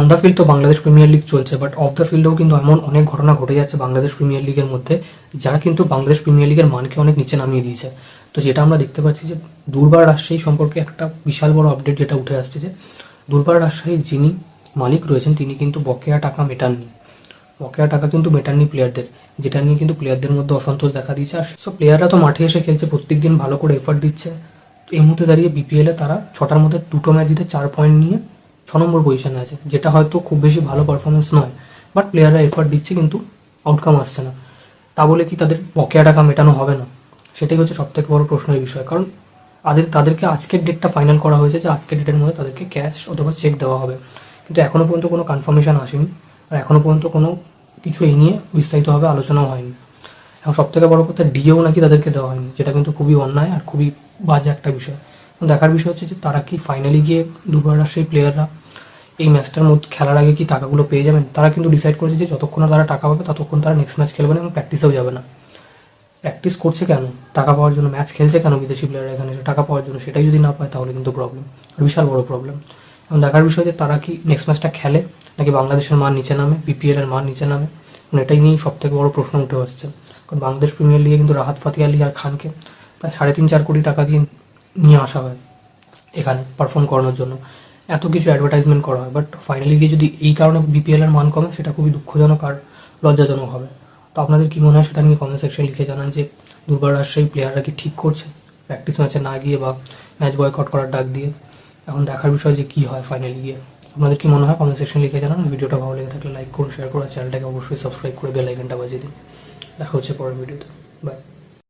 On the field তো Bangladesh premier league চলছে but off the ফিল্ডেও কিন্তু এমন অনেক ঘটনা ঘটে যাচ্ছে বাংলাদেশ প্রিমিয়ার লিগের মধ্যে যারা কিন্তু বাংলাদেশ প্রিমিয়ার লিগের মানকে অনেক নিচে নামিয়ে দিয়েছে। তো যেটা আমরা দেখতে পাচ্ছি যে দুর্বার রাজশাহী সম্পর্কে একটা বিশাল বড় আপডেট যেটা উঠে আসছে যে দুর্বার রাজশাহীর যিনি মালিক রয়েছেন, তিনি কিন্তু বকেয়া টাকা মেটাননি। বকেয়া টাকা কিন্তু মেটাননি প্লেয়ারদের যেটা নিয়ে কিন্তু প্লেয়ারদের মধ্যে অসন্তোষ দেখা দিয়েছে। আর সব প্লেয়াররা তো মাঠে এসে খেলছে, প্রত্যেকদিন ভালো করে এফার্ট দিচ্ছে। এই মুহূর্তে দাঁড়িয়ে বিপিএল তারা ছটার মধ্যে দুটো ম্যাচ জিতে চার পয়েন্ট নিয়ে ছ নম্বর পজিশনে আছে, যেটা হয়তো খুব বেশি ভালো পারফরমেন্স নয় বাট প্লেয়াররা এফার্ট দিচ্ছে কিন্তু আউটকাম আসছে না। তা বলে কি তাদের বকেয়া টাকা মেটানো হবে না? সেটাই হচ্ছে সব থেকে বড় প্রশ্নের বিষয়। কারণ তাদের তাদেরকে আজকের ডেটটা ফাইনাল করা হয়েছে যে আজকের ডেটের মধ্যে তাদেরকে ক্যাশ অথবা চেক দেওয়া হবে। কিন্তু এখনও পর্যন্ত কোনো কনফার্মেশন আসেনি, আর এখনও পর্যন্ত কোনো কিছু এই নিয়ে বিস্তারিতভাবে আলোচনাও হয়নি। এবং সব থেকে বড় কথা ডিএও নাকি তাদেরকে দেওয়া হয়নি, যেটা কিন্তু খুবই অন্যায় আর খুবই বাজে একটা বিষয়। দেখার বিষয় হচ্ছে যে তারা কি ফাইনালি গিয়ে দুবার সেই প্লেয়াররা এই ম্যাচটার মধ্যে খেলার আগে কি টাকাগুলো পেয়ে যাবেন? তারা কিন্তু ডিসাইড করেছে যে যতক্ষণ তারা টাকা পাবে, ততক্ষণ তারা নেক্সট ম্যাচ খেলবে না এবং প্র্যাকটিসেও যাবে না। প্র্যাকটিস করছে কেন? টাকা পাওয়ার জন্য ম্যাচ খেলছে কেন বিদেশি প্লেয়াররা এখানে? টাকা পাওয়ার জন্য সেটাই যদি না পায় তাহলে কিন্তু প্রবলেম বিশাল বড় প্রবলেম এবং দেখার বিষয় যে তারা কি নেক্সট ম্যাচটা খেলে নাকি বাংলাদেশের মান নিচে নামে বিপিএল এর মান নিচে নামে? এটাই নিয়েই সব থেকে বড় প্রশ্ন উঠে আসছে। কারণ বাংলাদেশ প্রিমিয়ার লিগে কিন্তু রাহাত ফাতি আলী আর খানকে প্রায় সাড়ে তিন চার কোটি টাকা দিয়ে নিয়ে আসা হয় এখানে পারফর্ম করানোর জন্য। এত কিছু অ্যাডভার্টাইজমেন্ট করা হয় বাট ফাইনালি গিয়ে যদি এই কারণে বিপিএল এর মান কমে, সেটা খুবই দুঃখজনক আর লজ্জাজনক হবে। তো আপনাদের কি মনে হয় সেটা নিয়ে কমেন্ট সেকশনে লিখে জানান যে দুর্বার রাজশাহী প্লেয়াররা কি ঠিক করছে? প্র্যাকটিস ম্যাচে না গিয়ে বা ম্যাচ বয়কট করার ডাক দিয়ে। এখন দেখার বিষয় যে কী হয় ফাইনালি গিয়ে। আপনাদের কি মনে হয় কমেন্ট সেকশনে লিখে জানান। ভিডিওটা ভালো লেগে থাকলে লাইক করুন শেয়ার করুন চ্যানেলটাকে অবশ্যই সাবস্ক্রাইব করে বেল আইকনটা বাজিয়ে দিন। দেখা হচ্ছে পরের ভিডিওতে